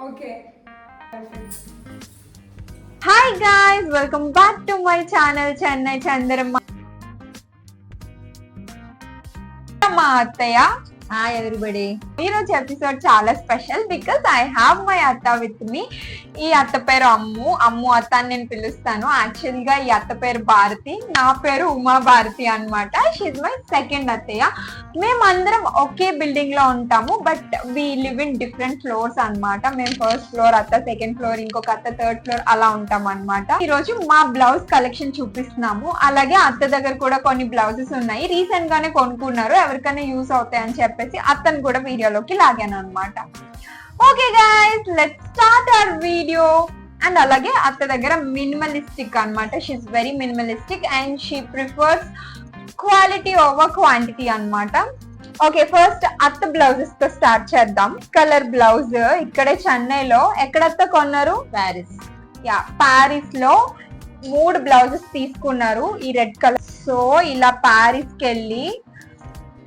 Okay hi guys welcome back to my channel Chennai Chandramma మా అత్తయ్య hi everybody ఈరోజు episode చాలా special because I have my అత్త with me ఈ అత్త పేరు అమ్ము. అమ్ము అత్త అని నేను పిలుస్తాను. యాక్చువల్గా ఈ అత్త పేరు భారతి. నా పేరు ఉమా భారతి అనమాట షీజ్ మై సెకండ్ అత్తయ్య. మేమందరం ఒకే బిల్డింగ్లో ఉంటాము but we live in different floors అన్నమాట. మేము ఫస్ట్ ఫ్లోర్ అత్త సెకండ్ ఫ్లోర్ ఇంకొక అత్త థర్డ్ ఫ్లోర్ అలా ఉంటాం అనమాట ఈ రోజు మా బ్లౌజ్ కలెక్షన్ చూపిస్తున్నాము. అలాగే అత్త దగ్గర కూడా కొన్ని బ్లౌజెస్ ఉన్నాయి. రీసెంట్ గానే కొనుక్కున్నారు. ఎవరికైనా యూస్ అవుతాయని చెప్పి చెప్పేసి అతను కూడా వీడియోలోకి లాగాను అనమాట okay guys let start our video and అలాగే అత్త దగ్గర మినిమలిస్టిక్ అన్నమాట. She very minimalistic and she prefers quality over quantity అనమాట ఓకే ఫస్ట్ అత్త బ్లౌజెస్తో స్టార్ట్ చేద్దాం. కలర్ బ్లౌజ్ ఇక్కడే చెన్నైలో ఎక్కడత్త కొన్నారు? ప్యారిస్ యా ప్యారిస్లో మూడు బ్లౌజెస్ తీసుకున్నారు ఈ రెడ్ కలర్ సో ఇలా ప్యారిస్ కెళ్ళి వెళ్ళి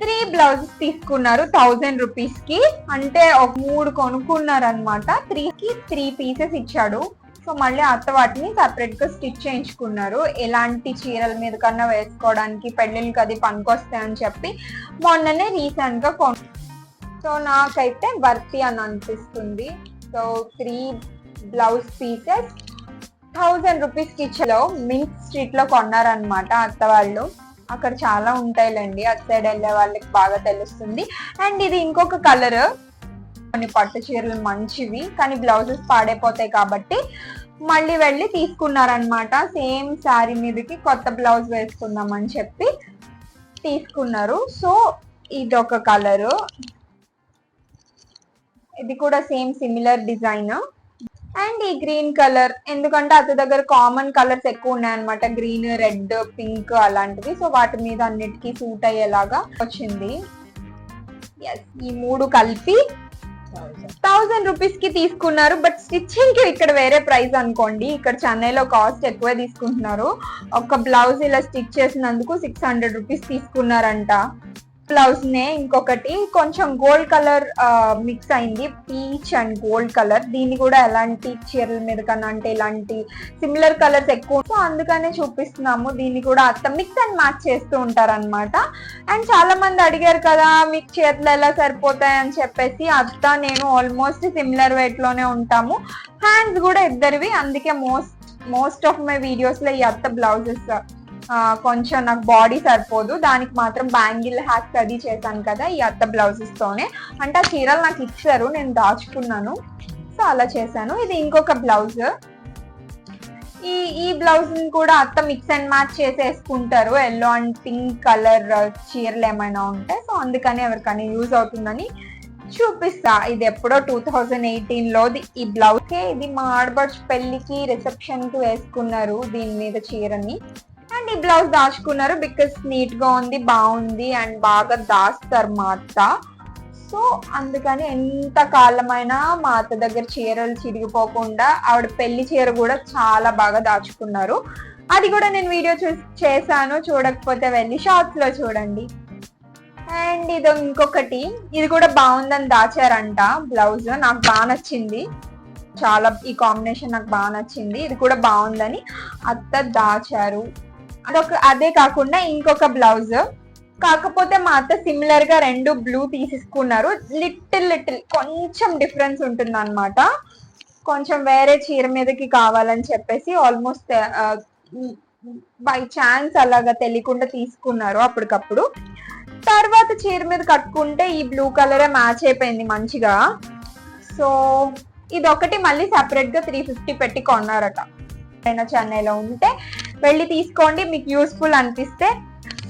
త్రీ బ్లౌజెస్ తీసుకున్నారు థౌజండ్ రూపీస్కి. అంటే ఒక మూడు కొనుక్కున్నారు అనమాట త్రీ కి త్రీ పీసెస్ ఇచ్చాడు. సో మళ్ళీ అత్త వాటిని సపరేట్గా స్టిచ్ చేయించుకున్నారు. ఎలాంటి చీరల మీద కన్నా వేసుకోవడానికి పెళ్ళిళ్ళకి అది పనికొస్తాయని చెప్పి మొన్ననే రీసెంట్గా కొను సో నాకైతే వర్తి అని అనిపిస్తుంది. So three blouse pieces thousand rupees కిచ్లో మింక్ స్ట్రీట్లో కొన్నారనమాట అత్త వాళ్ళు. అక్కడ చాలా ఉంటాయిలేండి. అటు సైడ్ వెళ్ళే వాళ్ళకి బాగా తెలుస్తుంది. అండ్ ఇది ఇంకొక కలర్. కొన్ని పట్టు చీరలు మంచివి కానీ బ్లౌజెస్ పాడైపోతాయి కాబట్టి మళ్ళీ వెళ్ళి తీసుకున్నారనమాట సేమ్ శారీ మీదకి కొత్త బ్లౌజ్ వేసుకుందాం అని చెప్పి తీసుకున్నారు. సో ఇది ఒక కలరు. ఇది కూడా సేమ్ సిమిలర్ డిజైన్. అండ్ ఈ గ్రీన్ కలర్ ఎందుకంటే అతని దగ్గర కామన్ కలర్స్ ఎక్కువ ఉన్నాయన్నమాట. గ్రీన్ రెడ్ పింక్ అలాంటివి. సో వాటి మీద అన్నిటికీ సూట్ అయ్యేలాగా వచ్చింది. ఎస్ ఈ మూడు కలిపి థౌజండ్ రూపీస్కి తీసుకున్నారు. బట్ స్టిచ్చింగ్కి ఇక్కడ వేరే ప్రైస్ అనుకోండి. ఇక్కడ చెన్నైలో కాస్ట్ ఎక్కువ తీసుకుంటున్నారు. ఒక బ్లౌజ్ ఇలా స్టిచ్ చేసినందుకు సిక్స్ హండ్రెడ్ రూపీస్ తీసుకున్నారంట. బ్లౌజ్ నే ఇంకొకటి కొంచెం గోల్డ్ కలర్ మిక్స్ అయింది. పీచ్ అండ్ గోల్డ్ కలర్ దీన్ని కూడా ఎలాంటి చీరల మీద కన్నా అంటే ఇలాంటి సిమిలర్ కలర్స్ ఎక్కువ సో అందుకనే చూపిస్తున్నాము. దీన్ని కూడా అత్త మిక్స్ అండ్ మ్యాచ్ చేస్తూ ఉంటారన్నమాట. అండ్ చాలా మంది అడిగారు కదా మీకు చేతులు ఎలా సరిపోతాయి అని చెప్పేసి. అత్త నేను ఆల్మోస్ట్ సిమిలర్ వెయిట్లోనే ఉంటాము. హ్యాండ్స్ కూడా ఇద్దరివి. అందుకే మోస్ట్ మోస్ట్ ఆఫ్ మై వీడియోస్లో ఈ అత్త బ్లౌజెస్. కొంచెం నాకు బాడీ సరిపోదు. దానికి మాత్రం బ్యాంగిల్ హ్యాక్స్ అది చేశాను కదా ఈ అత్త బ్లౌజెస్ తోనే. అంటే ఆ చీరలు నాకు ఇచ్చారు నేను దాచుకున్నాను. సో అలా చేశాను. ఇది ఇంకొక బ్లౌజ్ ఈ ఈ బ్లౌజ్ కూడా అత్త మిక్స్ అండ్ మ్యాచ్ చేసేసుకుంటారు. ఎల్లో అండ్ పింక్ కలర్ చీరలు ఏమైనా ఉంటే. సో అందుకని ఎవరికైనా యూజ్ అవుతుందని చూపిస్తా. ఇది ఎప్పుడో టూ థౌజండ్ ఎయిటీన్లో ఈ బ్లౌజ్ ఇది మా ఆడబడ్స్ పెళ్ళికి రిసెప్షన్కి వేసుకున్నారు దీని మీద చీరని. అండ్ ఈ బ్లౌజ్ దాచుకున్నారు బికాస్ నీట్గా ఉంది బాగుంది అండ్ బాగా దాస్తారు మా అత్త. సో అందుకని ఎంత కాలమైనా మా అత్త దగ్గర చీరలు చిరిగిపోకుండా ఆవిడ పెళ్ళి చీర కూడా చాలా బాగా దాచుకున్నారు. అది కూడా నేను వీడియో చూ చేశాను. చూడకపోతే వెళ్ళి షార్ట్స్లో చూడండి. అండ్ ఇది ఇంకొకటి. ఇది కూడా బాగుందని దాచారంట బ్లౌజ్. నాకు బాగా నచ్చింది. చాలా ఈ కాంబినేషన్ నాకు బాగా నచ్చింది. ఇది కూడా బాగుందని అత్త దాచారు. అదొక అదే కాకుండా ఇంకొక బ్లౌజ్. కాకపోతే మా అత్త సిమిలర్గా రెండు బ్లూ తీసేసుకున్నారు. లిటిల్ లిటిల్ కొంచెం డిఫరెన్స్ ఉంటుంది అనమాట కొంచెం వేరే చీర మీదకి కావాలని చెప్పేసి ఆల్మోస్ట్ బై ఛాన్స్ అలాగా తెలియకుండా తీసుకున్నారు అప్పటికప్పుడు. తర్వాత చీర మీద కట్టుకుంటే ఈ బ్లూ కలరే మ్యాచ్ అయిపోయింది మంచిగా. సో ఇది ఒకటి మళ్ళీ సెపరేట్గా త్రీ ఫిఫ్టీ పెట్టి కొన్నారట. చెన్నైలో ఉంటే వెళ్ళి తీసుకోండి మీకు యూస్ఫుల్ అనిపిస్తే.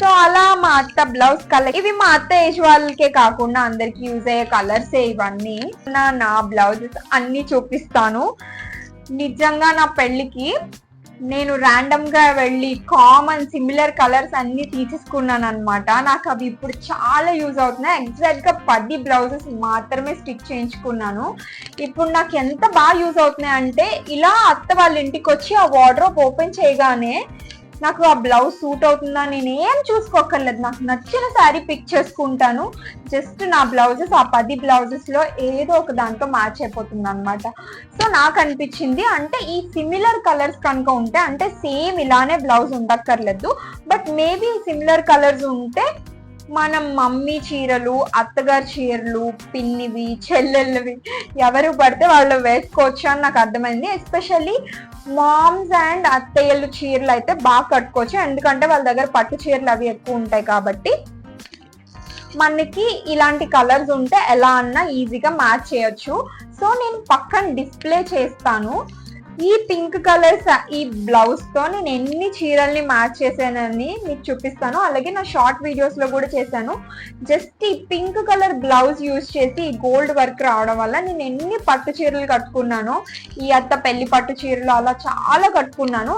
సో అలా మా అత్త బ్లౌజ్ కలర్ ఇవి మా అత్త ఏజ్ వాళ్ళకే కాకుండా అందరికి యూజ్ అయ్యే కలర్సే ఇవన్నీ. నా నా బ్లౌజెస్ అన్ని చూపిస్తాను. నిజంగా నా పెళ్ళికి నేను ర్యాండమ్గా వెళ్ళి కామన్ సిమిలర్ కలర్స్ అన్ని తీసేసుకున్నాను అనమాట నాకు అవి ఇప్పుడు చాలా యూజ్ అవుతున్నాయి. ఎగ్జాక్ట్గా పది బ్లౌజెస్ మాత్రమే స్టిచ్ చేయించుకున్నాను. ఇప్పుడు నాకు ఎంత బాగా యూజ్ అవుతున్నాయి అంటే ఇలా అత్త వాళ్ళ ఇంటికి వచ్చి ఆ వార్డ్రోబ్ ఓపెన్ చేయగానే నాకు ఆ బ్లౌజ్ సూట్ అవుతుందా నేను ఏం చూసుకోక్కర్లేదు. నాకు నచ్చిన శారీ పిక్ చేసుకుంటాను. జస్ట్ నా బ్లౌజెస్ ఆ పది బ్లౌజెస్లో ఏదో ఒక దాంతో మ్యాచ్ అయిపోతుంది అనమాట సో నాకు అనిపించింది అంటే ఈ సిమిలర్ కలర్స్ కనుక ఉంటే అంటే సేమ్ ఇలానే బ్లౌజ్ ఉండక్కర్లేదు. బట్ మేబీ సిమిలర్ కలర్స్ ఉంటే మనం మమ్మీ చీరలు అత్తగారి చీరలు పిన్నివి చెల్లెళ్ళవి ఎవరు పడితే వాళ్ళు వేసుకోవచ్చు అని నాకు అర్థమైంది. ఎస్పెషల్లీ మామ్స్ అండ్ అత్తయ్యలు చీరలు అయితే బాగా కట్టుకోవచ్చు. ఎందుకంటే వాళ్ళ దగ్గర పట్టు చీరలు అవి ఎక్కువ ఉంటాయి కాబట్టి మనకి ఇలాంటి కలర్స్ ఉంటే ఎలా అన్నా ఈజీగా మ్యాచ్ చేయొచ్చు. సో నేను పక్కన డిస్ప్లే చేస్తాను. ఈ పింక్ కలర్స్ ఈ బ్లౌజ్తో నేను ఎన్ని చీరల్ని మ్యాచ్ చేశానని మీకు చూపిస్తాను. అలాగే నా షార్ట్ వీడియోస్లో కూడా చేశాను. జస్ట్ ఈ పింక్ కలర్ బ్లౌజ్ యూజ్ చేసి ఈ గోల్డ్ వర్క్ రావడం వల్ల నేను ఎన్ని పట్టు చీరలు కట్టుకున్నాను ఈ అత్త పెళ్ళి పట్టు చీరలు అలా చాలా కట్టుకున్నాను.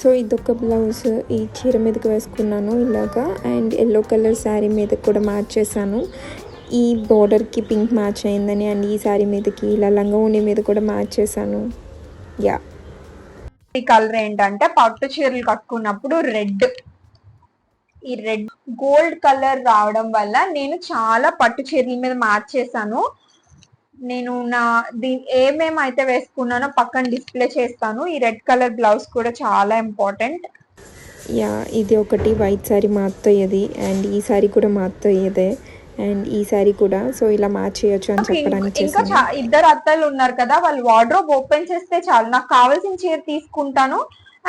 సో ఇదొక బ్లౌజ్ ఈ చీర మీదకి వేసుకున్నాను ఇలాగా. అండ్ ఎల్లో కలర్ శారీ మీద కూడా మ్యాచ్ చేశాను ఈ బార్డర్కి పింక్ మ్యాచ్ అయిందని అండ్ ఈ శారీ మీదకి ఇలా లంగా మీద కూడా మ్యాచ్ చేశాను యా ఈ కలర్ ఏంటంటే పట్టు చీరలు కట్టుకున్నప్పుడు రెడ్. ఈ రెడ్ గోల్డ్ కలర్ రావడం వల్ల నేను చాలా పట్టు చీరల మీద మ్యాచ్ చేశాను. నేను నా దీ ఏమేమి అయితే వేసుకున్నానో పక్కన డిస్ప్లే చేస్తాను. ఈ రెడ్ కలర్ బ్లౌజ్ కూడా చాలా ఇంపార్టెంట్. యా ఇది ఒకటి వైట్ శారీ మా అత్తయ్యది అండ్ ఈ శారీ కూడా మా అత్తయ్యదే అండ్ ఈ శారీ కూడా సో ఇలా మ్యాచ్ చేయొచ్చు అని చెప్పడానికి ఇంకా ఇద్దరు అత్తలు ఉన్నారు కదా వాళ్ళు వార్డ్రోబ్ ఓపెన్ చేస్తే చాలు. నాకు కావాల్సిన చీర తీసుకుంటాను.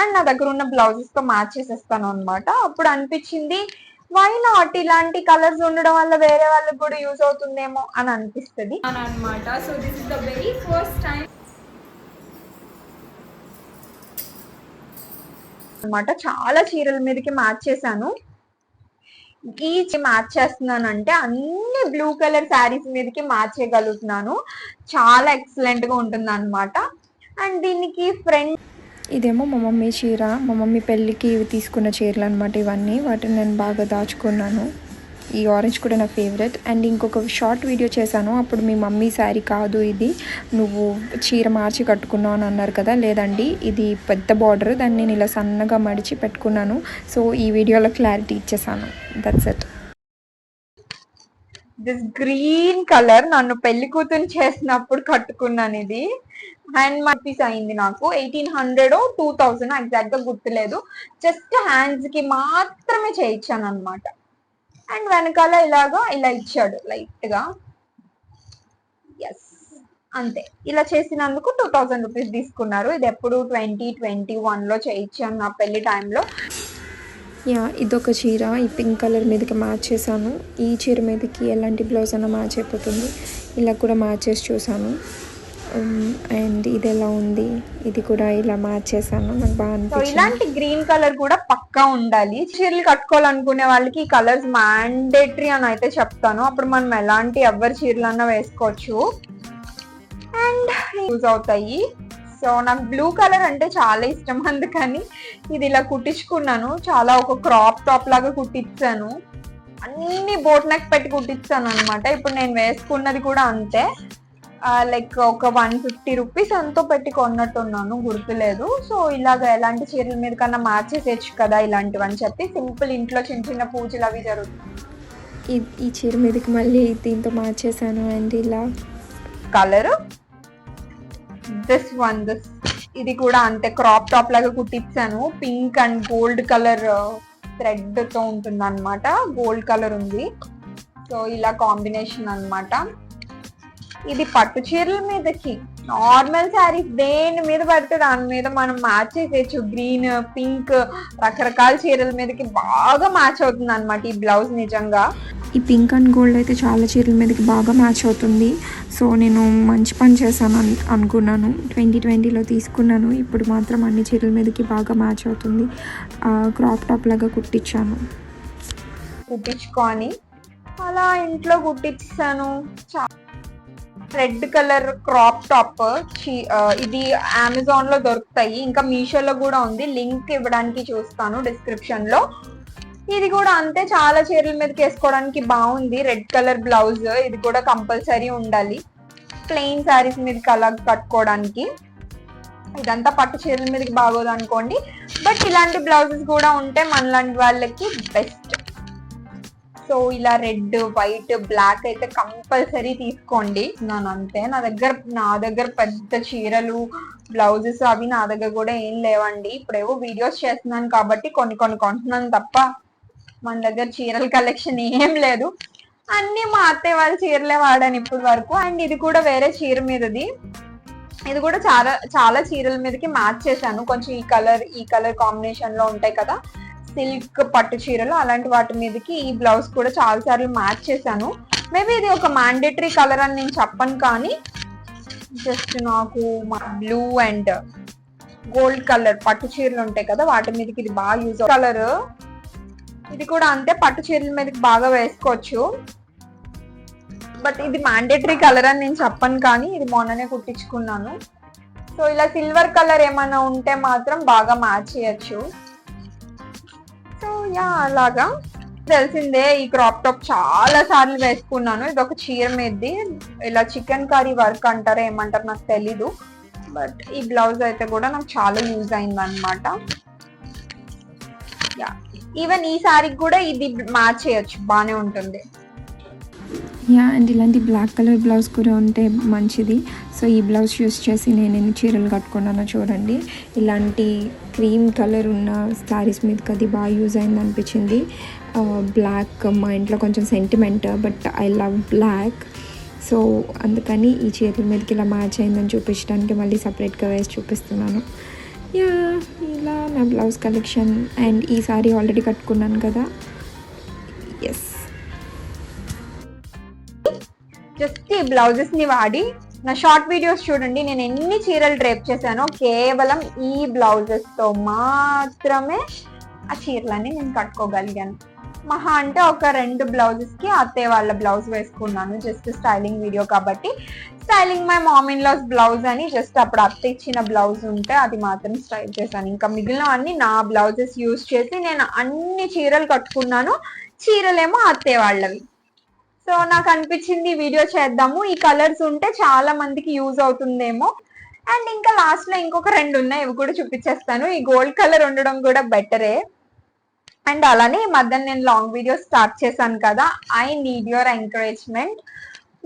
అండ్ నా దగ్గర ఉన్న బ్లౌజెస్తో మ్యాచ్ చేసేస్తాను అన్నమాట. అప్పుడు అనిపించింది వై నాట్ ఇలాంటి కలర్స్ ఉండడం వల్ల వేరే వాళ్ళకి కూడా యూజ్ అవుతుందేమో అని అనిపిస్తుంది. అనమాట so this is the very first time అన్నమాట. చాలా చీరల మీదకి మ్యాచ్ చేశాను. గీచి మార్చేస్తున్నాను అంటే అన్ని బ్లూ కలర్ శారీస్ మీదకి మార్చేయగలుగుతున్నాను. చాలా ఎక్సలెంట్గా ఉంటుంది అనమాట అండ్ దీనికి ఫ్రెండ్ ఇదేమో మా మమ్మీ చీర మా మమ్మీ పెళ్ళికి తీసుకున్న చీరలు అనమాట ఇవన్నీ. వాటిని నేను బాగా దాచుకున్నాను. ఈ ఆరెంజ్ కూడా నా ఫేవరెట్ అండ్ ఇంకొక షార్ట్ వీడియో చేశాను. అప్పుడు మీ మమ్మీ శారీ కాదు ఇది. నువ్వు చీర మార్చి కట్టుకున్నావు అని అన్నారు కదా? లేదండి ఇది పెద్ద బార్డర్ దాన్ని నేను ఇలా సన్నగా మడిచి పెట్టుకున్నాను. సో ఈ వీడియోలో క్లారిటీ ఇచ్చేసాను that's it this green colour నన్ను పెళ్ళి కూతురు చేసినప్పుడు కట్టుకున్నాను ఇది. హ్యాండ్ మార్పీస్ అయింది నాకు. ఎయిటీన్ హండ్రెడ్ టూ థౌజండ్ ఎగ్జాక్ట్గా గుర్తులేదు. జస్ట్ హ్యాండ్స్కి మాత్రమే చేయించాను అనమాట అండ్ వెనకాల ఇలాగా ఇలా ఇచ్చాడు లైట్గా ఎస్ అంతే. ఇలా చేసినందుకు టూ థౌజండ్ రూపీస్ తీసుకున్నారు. ఇది ఎప్పుడు ట్వంటీ ట్వంటీ వన్లో చేయించాను నా పెళ్ళి టైంలో. యా ఇదొక చీర. ఈ పింక్ కలర్ మీదకి మ్యాచ్ చేశాను. ఈ చీర మీదకి ఎలాంటి బ్లౌజ్ అన్న మ్యాచ్ అయిపోతుంది. ఇలా కూడా మ్యాచ్ చేసి చూసాను అండ్ ఇది ఎలా ఉంది? ఇది కూడా ఇలా మ్యాచ్ చేశాను. నాకు బాగా సో అనిపించింది. ఇలాంటి గ్రీన్ కలర్ కూడా పక్కా ఉండాలి. చీరలు కట్టుకోవాలనుకునే వాళ్ళకి ఈ కలర్స్ మ్యాండేటరీ అని అయితే చెప్తాను. అప్పుడు మనం ఎలాంటి ఎవరి చీరలు అన్నా వేసుకోవచ్చు. అండ్ యూజ్ అవుతాయి. సో నాకు బ్లూ కలర్ అంటే చాలా ఇష్టం. అందుకని ఇది ఇలా కుట్టించుకున్నాను. చాలా ఒక క్రాప్ టాప్ లాగా కుట్టించాను. అన్ని బోట్ నెక్ పెట్టి కుట్టించాను అనమాట ఇప్పుడు నేను వేసుకున్నది కూడా అంతే. లైక్ ఒక వన్ ఫిఫ్టీ రూపీస్ ఎంతో పెట్టి కొన్నట్టున్నాను గుర్తులేదు. సో ఇలాగ ఎలాంటి చీరల మీద కన్నా మార్చేసేయచ్చు కదా ఇలాంటివని చెప్పి సింపుల్ ఇంట్లో చిన్న చిన్న పూజలు అవి జరుగుతాయి ఈ- చీర మీదకి మళ్ళీ దీంతో మ్యాచ్ చేశాను అండ్ ఇలా. కలర్ దిస్ వన్ దిస్ ఇది కూడా అంతే క్రాప్ టాప్ లాగా కుట్టించాను. పింక్ అండ్ గోల్డ్ కలర్ థ్రెడ్తో ఉంటుంది అనమాట గోల్డ్ కలర్ ఉంది. సో ఇలా కాంబినేషన్ అన్నమాట. ఇది పట్టు చీరల మీదకి. నార్మల్ శారీస్ దేని మీద పడితే దాని మీద మనం మ్యాచ్ చేసేయచ్చు. గ్రీన్ పింక్ రకరకాల చీరల మీదకి బాగా మ్యాచ్ అవుతుంది అనమాట ఈ బ్లౌజ్ నిజంగా. ఈ పింక్ అండ్ గోల్డ్ అయితే చాలా చీరల మీదకి బాగా మ్యాచ్ అవుతుంది. సో నేను మంచి పని చేశాను అన్- అనుకున్నాను. ట్వంటీ ట్వంటీలో తీసుకున్నాను. ఇప్పుడు మాత్రం అన్ని చీరల మీదకి బాగా మ్యాచ్ అవుతుంది. క్రాప్ టాప్ లాగా కుట్టించాను కుట్టించుకొని అలా ఇంట్లో కుట్టించాను రెడ్ కలర్ క్రాప్ టాప్ ఇది అమెజాన్లో దొరుకుతాయి. ఇంకా మీషోలో కూడా ఉంది. లింక్ ఇవ్వడానికి చూస్తాను డిస్క్రిప్షన్లో ఇది కూడా అంతే. చాలా చీరల మీదకి వేసుకోవడానికి బాగుంది. రెడ్ కలర్ బ్లౌజ్ ఇది కూడా కంపల్సరీ ఉండాలి. ప్లెయిన్ శారీస్ మీదకి అలా కట్టుకోవడానికి. ఇదంతా పట్టు చీరల మీదకి బాగోదు అనుకోండి బట్ ఇలాంటి బ్లౌజెస్ కూడా ఉంటే మనలాంటి వాళ్ళకి బెస్ట్. సో ఇలా రెడ్ వైట్ బ్లాక్ అయితే కంపల్సరీ తీసుకోండి. నేను అంతే. నా దగ్గర నా దగ్గర పెద్ద చీరలు బ్లౌజెస్ అవి నా దగ్గర కూడా ఏం లేవండి. ఇప్పుడేవో వీడియోస్ చేస్తున్నాను కాబట్టి కొన్ని కొన్ని కొంటున్నాను తప్ప మన దగ్గర చీరల కలెక్షన్ ఏం లేదు. అన్ని మా అత్తయ్య వాళ్ళ చీరలే వాడాను ఇప్పటి వరకు. అండ్ ఇది కూడా వేరే చీర మీదది. ఇది కూడా చాలా చాలా చీరల మీదకి మ్యాచ్ చేశాను. కొంచెం ఈ కలర్ ఈ కలర్ కాంబినేషన్లో ఉంటాయి కదా. సిల్క్ పట్టు చీరలు అలాంటి వాటి మీదకి ఈ బ్లౌజ్ కూడా చాలా సార్లు మ్యాచ్ చేశాను. మేబీ ఇది ఒక మ్యాండేటరీ కలర్ అని నేను చెప్పను కానీ జస్ట్ నాకు బ్లూ అండ్ గోల్డ్ కలర్ పట్టు చీరలు ఉంటాయి కదా వాటి మీదకి ఇది బాగా యూజ్ కలర్ ఇది కూడా అంతే పట్టు చీరల మీదకి బాగా వేసుకోవచ్చు. బట్ ఇది మ్యాండేటరీ కలర్ అని నేను చెప్పను కానీ ఇది మొన్ననే కుట్టించుకున్నాను. సో ఇలా సిల్వర్ కలర్ ఏమైనా ఉంటే మాత్రం బాగా మ్యాచ్ చేయొచ్చు. యా అలాగా. తెలిసిందే ఈ క్రాప్ టాప్ చాలా సార్లు వేసుకున్నాను. ఇది ఒక చీర మీదది. ఇలా చికెన్ కర్రీ వర్క్ అంటారా ఏమంటారు నాకు తెలీదు. బట్ ఈ బ్లౌజ్ అయితే కూడా నాకు చాలా యూజ్ అయింది అనమాట యా ఈవెన్ ఈ సారీకి కూడా ఇది మ్యాచ్ చేయొచ్చు. బాగానే ఉంటుంది. యా అండ్ ఇలాంటి బ్లాక్ కలర్ బ్లౌజ్ కూడా ఉంటే మంచిది. సో ఈ బ్లౌజ్ యూస్ చేసి నేను ఎన్ని చీరలు కట్టుకున్నానో చూడండి. ఇలాంటి క్రీమ్ కలర్ ఉన్న శారీస్ మీదకి అది బాగా యూజ్ అయింది అనిపించింది. బ్లాక్ మా ఇంట్లో కొంచెం sentiment but I love black so అందుకని ఈ చీరల మీదకి ఇలా మ్యాచ్ అయిందని చూపించడానికి మళ్ళీ సపరేట్గా వేసి చూపిస్తున్నాను. యా ఇలా నా బ్లౌజ్ కలెక్షన్ అండ్ ఈ సారీ ఆల్రెడీ కట్టుకున్నాను కదా. జస్ట్ ఈ బ్లౌజెస్ని వాడి నా షార్ట్ వీడియోస్ చూడండి నేను ఎన్ని చీరలు డ్రేప్ చేశానో కేవలం ఈ బ్లౌజెస్తో మాత్రమే ఆ చీరలన్నీ నేను కట్టుకోగలిగాను. మహా అంటే ఒక రెండు బ్లౌజెస్కి అత్తయ్య వాళ్ళ బ్లౌజ్ వేసుకున్నాను జస్ట్ స్టైలింగ్ వీడియో కాబట్టి. Styling my mom in law's blouse అని జస్ట్ అప్పుడు అత్త ఇచ్చిన బ్లౌజ్ ఉంటే అది మాత్రం స్టైల్ చేశాను. ఇంకా మిగిలినవన్నీ నా బ్లౌజెస్ యూజ్ చేసి నేను అన్ని చీరలు కట్టుకున్నాను చీరలేమో అత్తయ్య వాళ్ళవి. సో నాకు అనిపించింది వీడియో చేద్దాము. ఈ కలర్స్ ఉంటే చాలా మందికి యూజ్ అవుతుందేమో. అండ్ ఇంకా లాస్ట్లో ఇంకొక రెండు ఉన్నాయి ఇవి కూడా చూపించేస్తాను. ఈ గోల్డ్ కలర్ ఉండడం కూడా బెటరే అండ్ అలానే ఈ మధ్య నేను లాంగ్ వీడియో స్టార్ట్ చేశాను కదా ఐ నీడ్ యువర్ ఎంకరేజ్మెంట్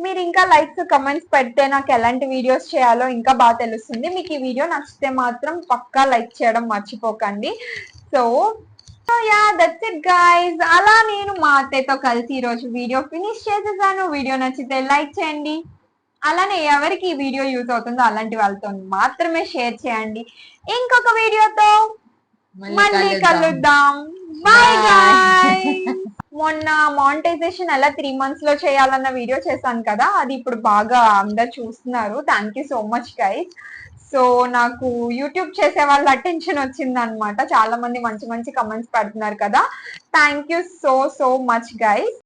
మీరు ఇంకా లైక్స్ కమెంట్స్ పెడితే నాకు ఎలాంటి వీడియోస్ చేయాలో ఇంకా బాగా తెలుస్తుంది. మీకు ఈ వీడియో నచ్చితే మాత్రం పక్కా లైక్ చేయడం మర్చిపోకండి. So yeah that's it guys అలా నేను మా అత్తయ్యతో కలిసి ఈ రోజు వీడియో ఫినిష్ చేసేసాను. వీడియో నచ్చితే లైక్ చేయండి. అలానే ఎవరికి ఈ వీడియో యూజ్ అవుతుందో అలాంటి వాళ్ళతో మాత్రమే షేర్ చేయండి. ఇంకొక వీడియోతో మళ్ళీ కలుద్దాం. బాయ్ మొన్న మానిటైజేషన్ ఎలా త్రీ మంత్స్లో చేయాలన్న వీడియో చేశాను కదా అది ఇప్పుడు బాగా అందరు చూస్తున్నారు. Thank you so much guys so నాకు యూట్యూబ్ చేసే వాళ్ళ అటెన్షన్ వచ్చింది అనమాట చాలా మంది మంచి మంచి కమెంట్స్ పెడుతున్నారు కదా. Thank you so so much guys